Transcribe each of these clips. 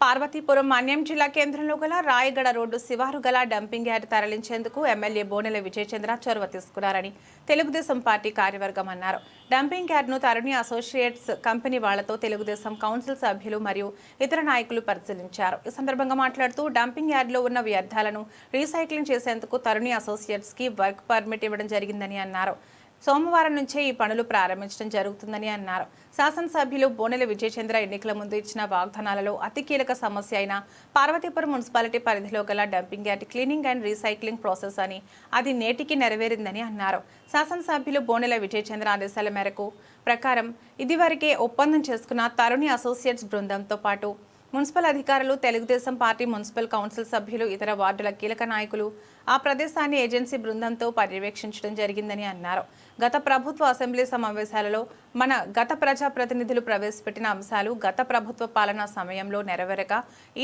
పార్వతీపురం మన్యం జిల్లా కేంద్రంలో గల రాయగడ రోడ్డు శివారు గల డంపింగ్ యార్డ్ తరలించేందుకు ఎమ్మెల్యే బోనెల విజయచంద్ర చొరవ తీసుకున్నారని తెలుగుదేశం పార్టీ కార్యవర్గం అన్నారు. డంపింగ్ యార్డ్ను తరుణి అసోసియేట్స్ కంపెనీ వాళ్ళతో తెలుగుదేశం కౌన్సిల్ సభ్యులు మరియు ఇతర నాయకులు పరిశీలించారు. ఈ సందర్భంగా మాట్లాడుతూ డంపింగ్ యార్డ్లో ఉన్న వ్యర్థాలను రీసైక్లింగ్ చేసేందుకు తరుణి అసోసియేట్స్కి వర్క్ పర్మిట్ ఇవ్వడం జరిగిందని అన్నారు. సోమవారం నుంచే ఈ పనులు ప్రారంభించడం జరుగుతుందని అన్నారు. శాసనసభ్యులు బోనెల విజయచంద్ర ఎన్నికల ముందు ఇచ్చిన వాగ్దానాలలో అతి కీలక సమస్య అయిన పార్వతీపురం మున్సిపాలిటీ పరిధిలో గల dumping yard cleaning and recycling process అని అది నేటికి నెరవేరిందని అన్నారు. శాసనసభ్యులు బోనెల విజయచంద్ర ఆదేశాల మేరకు ప్రకారం ఇదివరకే ఒప్పందం చేసుకున్న తరుణి అసోసియేట్స్ బృందంతో పాటు మున్సిపల్ అధికారులు తెలుగుదేశం పార్టీ మున్సిపల్ కౌన్సిల్ సభ్యులు ఇతర వార్డుల కీలక నాయకులు ఆ ప్రదేశాన్ని ఏజెన్సీ బృందంతో పర్యవేక్షించడం జరిగిందని అన్నారు. గత ప్రభుత్వ అసెంబ్లీ సమావేశాలలో మన గత ప్రజాప్రతినిధులు ప్రవేశపెట్టిన అంశాలు గత ప్రభుత్వ పాలనా సమయంలో నెరవేరక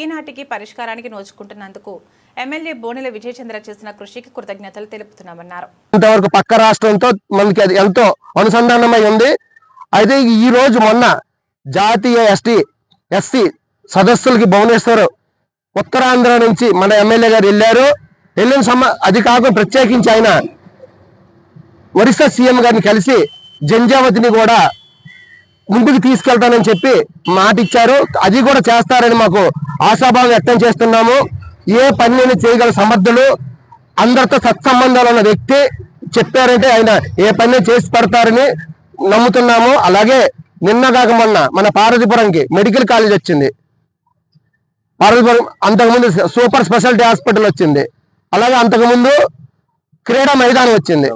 ఈనాటికి పరిష్కారానికి నోచుకుంటున్నందుకు ఎమ్మెల్యే బోనెల విజయచంద్ర చేసిన కృషికి కృతజ్ఞతలు తెలుపుతున్నామన్నారు. ఇంతవరకు పక్క రాష్ట్రంతో మనకి అది ఎంతో అనుసంధానమై ఉంది. అయితే ఈ రోజు మొన్న జాతీయ ఎస్టీ ఎస్సీ సదస్సులకి భువనేశ్వర్ ఉత్తరాంధ్ర నుంచి మన ఎమ్మెల్యే గారు వెళ్ళారు. వెళ్ళిన సమ అది కాకుండా ప్రత్యేకించి ఆయన ఒరిస్సా సీఎం గారిని కలిసి జంజావతిని కూడా ముందుకు తీసుకెళ్తానని చెప్పి మాట ఇచ్చారు. అది కూడా చేస్తారని మాకు ఆశాభావం వ్యక్తం చేస్తున్నాము. ఏ పనిని చేయగల సమర్థులు అందరితో సత్సంబంధాలు ఉన్న వ్యక్తి చెప్పారంటే ఆయన ఏ పని చేసి పెడతారని నమ్ముతున్నాము. అలాగే నిన్న కాక మొన్న మన పార్వతీపురంకి మెడికల్ కాలేజ్ వచ్చింది. పార్వతీపురం అంతకుముందు సూపర్ స్పెషాలిటీ హాస్పిటల్ వచ్చింది. అలాగే అంతకుముందు క్రీడా మైదానం వచ్చింది.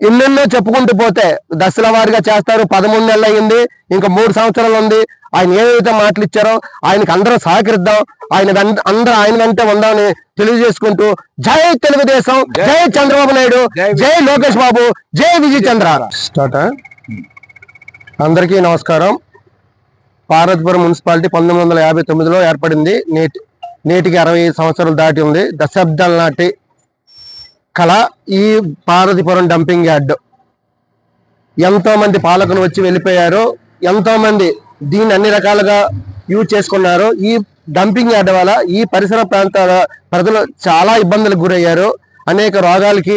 ఎన్నెన్నో చెప్పుకుంటూ పోతే దశల వారీగా చేస్తారు. పదమూడు నెలలు అయింది. ఇంకా మూడు సంవత్సరాలు ఉంది. ఆయన ఏదైతే మాటలు ఇచ్చారో ఆయనకి అందరూ సహకరిద్దాం. ఆయన అందరూ ఆయన వెంటే ఉందామని తెలియజేసుకుంటూ జై తెలుగుదేశం జై చంద్రబాబు నాయుడు జై లోకేష్ బాబు జై విజయ్ చంద్ర. స్టార్ట్? అందరికీ నమస్కారం. పార్వతీపురం మున్సిపాలిటీ పంతొమ్మిది వందల యాభై తొమ్మిదిలో ఏర్పడింది. నేటి నేటికి అరవై సంవత్సరాలు దాటి ఉంది. దశాబ్దాల నాటి కళ ఈ పార్వతీపురం డంపింగ్ యార్డ్. ఎంతో మంది పాలకులు వచ్చి వెళ్ళిపోయారు. ఎంతో మంది దీన్ని అన్ని రకాలుగా యూజ్ చేసుకున్నారు. ఈ డంపింగ్ యార్డ్ వల్ల ఈ పరిసర ప్రాంతాల ప్రజలు చాలా ఇబ్బందులకు గురయ్యారు. అనేక రోగాలకి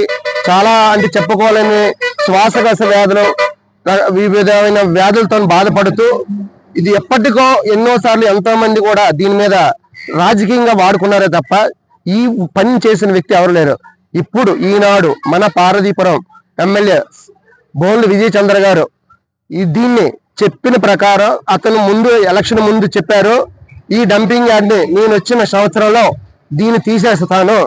చాలా అంటే చెప్పుకోలేని శ్వాసకోశ వ్యాధులు వివిధమైన వ్యాధులతో బాధపడుతూ ఇది ఎప్పటికో ఎన్నోసార్లు ఎంతో మంది కూడా దీని మీద రాజకీయంగా వాడుకున్నారే తప్ప ఈ పని చేసిన వ్యక్తి ఎవరు లేరు. ఇప్పుడు ఈనాడు మన పార్వతీపురం ఎమ్మెల్యే బోన్లు విజయ్ చంద్ర గారు ఈ దీన్ని చెప్పిన ప్రకారం అతను ముందు ఎలక్షన్ ముందు చెప్పారు ఈ డంపింగ్ యార్డ్ని నేను వచ్చిన సంవత్సరంలో దీన్ని తీసేస్తాను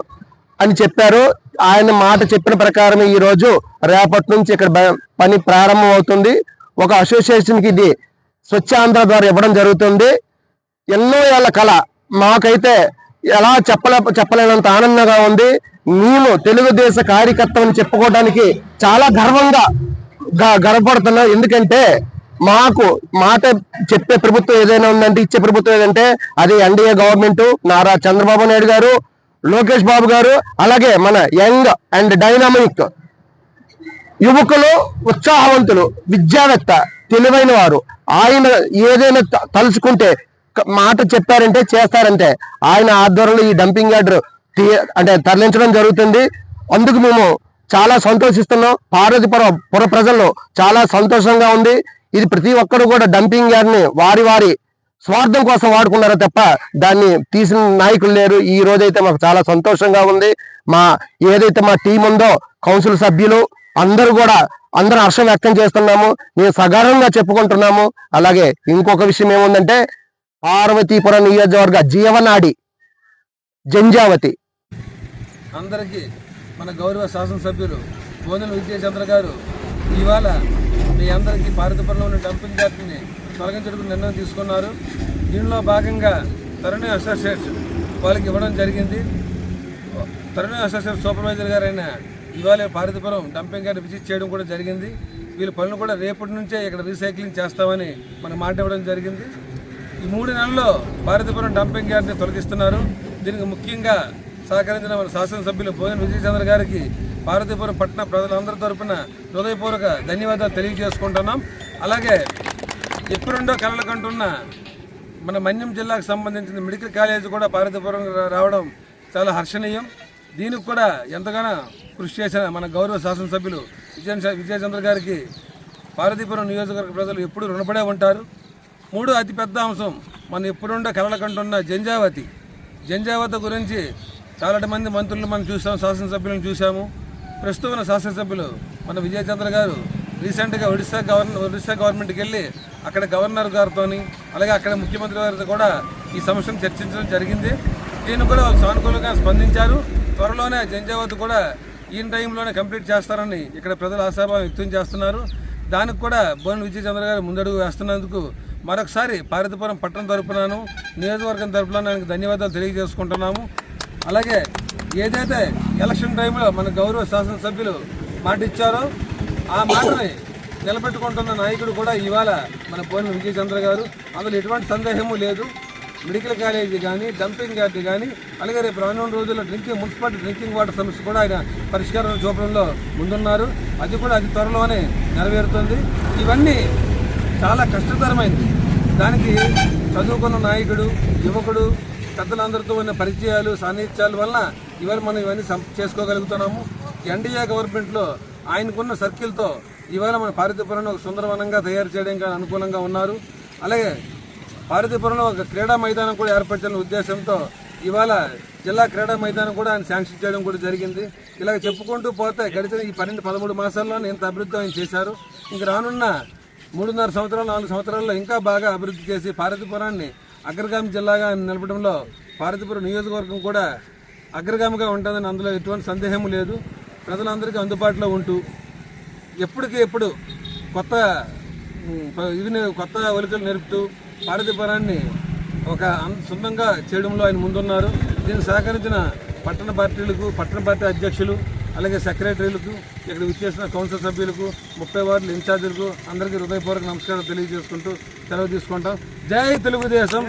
అని చెప్పారు. ఆయన మాట చెప్పిన ప్రకారం ఈ రోజు రేపటి నుంచి ఇక్కడ పని ప్రారంభం అవుతుంది ఒక అసోసియేషన్కి ఇది స్వచ్ఛాంధ్ర ద్వారా ఇవ్వడం జరుగుతుంది. ఎన్నో ఏళ్ళ కళ. మాకైతే ఎలా చెప్పలే చెప్పలేనంత ఆనందంగా ఉంది. మేము తెలుగుదేశ కార్యకర్తని చెప్పుకోవడానికి చాలా గర్వంగా గ- గర్వపడుతున్నాం. ఎందుకంటే మాకు మాట చెప్పే ప్రభుత్వం ఏదైనా ఉందంటే ఇచ్చే ప్రభుత్వం ఏదంటే అది ఎన్డీఏ గవర్నమెంట్ నారా చంద్రబాబు నాయుడు గారు లోకేష్ బాబు గారు అలాగే మన యంగ్ అండ్ డైనామిక్ యువకులు ఉత్సాహవంతులు విద్యావేత్త తెలివైన వారు. ఆయన ఏదైనా త- తలుచుకుంటే మాట చెప్పారంటే చేస్తారంటే ఆయన ఆధ్వర్యంలో ఈ డంపింగ్ యార్డ్ అంటే తరలించడం జరుగుతుంది. అందుకు మేము చాలా సంతోషిస్తున్నాం. పార్వతీపురం పుర ప్రజల్లో చాలా సంతోషంగా ఉంది. ఇది ప్రతి ఒక్కరు కూడా డంపింగ్ యార్డ్ని వారి వారి స్వార్థం కోసం వాడుకున్నారో తప్ప దాన్ని తీసిన నాయకులు లేరు. ఈ రోజైతే మాకు చాలా సంతోషంగా ఉంది. మా ఏదైతే మా టీం ఉందో కౌన్సిల్ సభ్యులు అందరూ కూడా అందరూ హర్షం వ్యక్తం చేస్తున్నాము. మేము సగర్వంగా చెప్పుకుంటున్నాము. అలాగే ఇంకొక విషయం ఏముందంటే పార్వతీపురం నియోజకవర్గ జీవనాడి జంజావతి. అందరికీ మన గౌరవ శాసనసభ్యులు బోధన విద్యాచంద్ర గారు ఇవాళ మీ అందరికీ పార్వతీపురంలో ఉన్న డంపింగ్ యార్డ్ని తొలగించడానికి నిర్ణయం తీసుకున్నారు. దీనిలో భాగంగా తరుణ్ అసోసియేట్స్ వాళ్ళకి ఇవ్వడం జరిగింది. తరుణి అసోసియేట్ సూపర్వైజర్ గారైన ఇవాళ భారతపురం డంపింగ్ యార్డ్ విజిట్ చేయడం కూడా జరిగింది. వీళ్ళ పనులు కూడా రేపటి నుంచే ఇక్కడ రీసైక్లింగ్ చేస్తామని మనం మాట ఇవ్వడం జరిగింది. ఈ మూడు నెలల్లో భారతీపురం డంపింగ్ యార్డ్ని తొలగిస్తున్నారు. దీనికి ముఖ్యంగా సహకరించిన మన శాసనసభ్యులు భోజన విజయచంద్ర గారికి భారతీపురం పట్టణ ప్రజలందరి తరపున హృదయపూర్వక ధన్యవాదాలు తెలియజేసుకుంటున్నాం. అలాగే ఎప్పుడుండో కలలకంటున్న మన మన్యం జిల్లాకు సంబంధించిన మెడికల్ కాలేజ్ కూడా భారతీపురం రావడం చాలా హర్షణీయం. దీనికి కూడా ఎంతగానో కృషి చేసిన మన గౌరవ శాసనసభ్యులు విజయ విజయచంద్ర గారికి పార్వతీపురం నియోజకవర్గ ప్రజలు ఎప్పుడు రుణపడే ఉంటారు. మూడో అతిపెద్ద అంశం మనం ఎప్పుడుండే కలల కంటున్న జంజావతి. జంజావతి గురించి చాలా మంది మంత్రులు మనం చూసాం శాసనసభ్యులను చూసాము. ప్రస్తుతం ఉన్న శాసనసభ్యులు మన విజయచంద్ర గారు రీసెంట్గా ఒడిశా గవర్నర్ ఒడిశా గవర్నమెంట్కి వెళ్ళి అక్కడ గవర్నర్ గారితో అలాగే అక్కడ ముఖ్యమంత్రి గారితో కూడా ఈ సమస్యను చర్చించడం జరిగింది. దీన్ని కూడా సానుకూలంగా స్పందించారు. త్వరలోనే జంజావతి కూడా ఈ టైంలోనే కంప్లీట్ చేస్తారని ఇక్కడ ప్రజలు ఆశాభావం వ్యక్తం చేస్తున్నారు. దానికి కూడా బోన్ విజయచంద్ర గారు ముందడుగు వేస్తున్నందుకు మరొకసారి పార్వతీపురం పట్టణం తరపునను నియోజకవర్గం తరపున ఆయనకు ధన్యవాదాలు తెలియజేసుకుంటున్నాము. అలాగే ఏదైతే ఎలక్షన్ టైంలో మన గౌరవ శాసనసభ్యులు మాట ఇచ్చారో ఆ మాటని నిలబెట్టుకుంటున్న నాయకుడు కూడా ఇవాళ మన పోలిన విజయచంద్ర గారు. అందులో ఎటువంటి సందేహము లేదు. మెడికల్ కాలేజీ కానీ డంపింగ్ యార్డ్ కానీ అలాగే రేపు రానున్న రోజుల్లో డ్రింకింగ్ మున్సిపాలిటీ డ్రింకింగ్ వాటర్ సమస్య కూడా ఆయన పరిష్కారం చూపడంలో ముందున్నారు. అది కూడా అతి త్వరలోనే నెరవేరుతుంది. ఇవన్నీ చాలా కష్టతరమైంది దానికి చదువుకున్న నాయకుడు యువకుడు పెద్దలందరితో ఉన్న పరిచయాలు సాన్నిధ్యాల వలన ఇవాళ మనం ఇవన్నీ చేసుకోగలుగుతున్నాము. ఎన్డీఏ గవర్నమెంట్లో ఆయనకున్న సర్కిల్తో ఇవాళ మన పారితపురాన్ని ఒక సుందరవనంగా తయారు చేయడానికి అనుకూలంగా ఉన్నారు. అలాగే పార్వతీపురంలో ఒక క్రీడా మైదానం కూడా ఏర్పరచాలనే ఉద్దేశంతో ఇవాళ జిల్లా క్రీడా మైదానం కూడా ఆయన శాంక్షన్ చేయడం కూడా జరిగింది. ఇలాగ చెప్పుకుంటూ పోతే గడిచిన ఈ పన్నెండు పదమూడు మాసాల్లో ఇంత అభివృద్ధి ఆయన చేశారు. ఇంక రానున్న మూడున్నర సంవత్సరాలు నాలుగు సంవత్సరాల్లో ఇంకా బాగా అభివృద్ధి చేసి పార్వతీపురాన్ని అగ్రగామి జిల్లాగా ఆయన నిలపడంలో పార్వతీపురం నియోజకవర్గం కూడా అగ్రగామిగా ఉంటుందని అందులో ఎటువంటి సందేహం లేదు. ప్రజలందరికీ అందుబాటులో ఉంటూ ఎప్పటికీ ఎప్పుడు కొత్త ఇవిని కొత్త ఒలికలు నేర్పుతూ పారదీపరాన్ని ఒక అం- సొంతంగా చేయడంలో ఆయన ముందున్నారు. దీన్ని సహకరించిన పట్టణ పార్టీలకు పట్టణ పార్టీ అధ్యక్షులు అలాగే సెక్రటరీలకు ఇక్కడ విచ్చేసిన కౌన్సిల్ సభ్యులకు ముప్పై వార్డుల ఇన్ఛార్జీలకు అందరికీ హృదయపూర్వక నమస్కారం తెలియజేసుకుంటూ సెలవు తీసుకుంటాం. జై తెలుగుదేశం!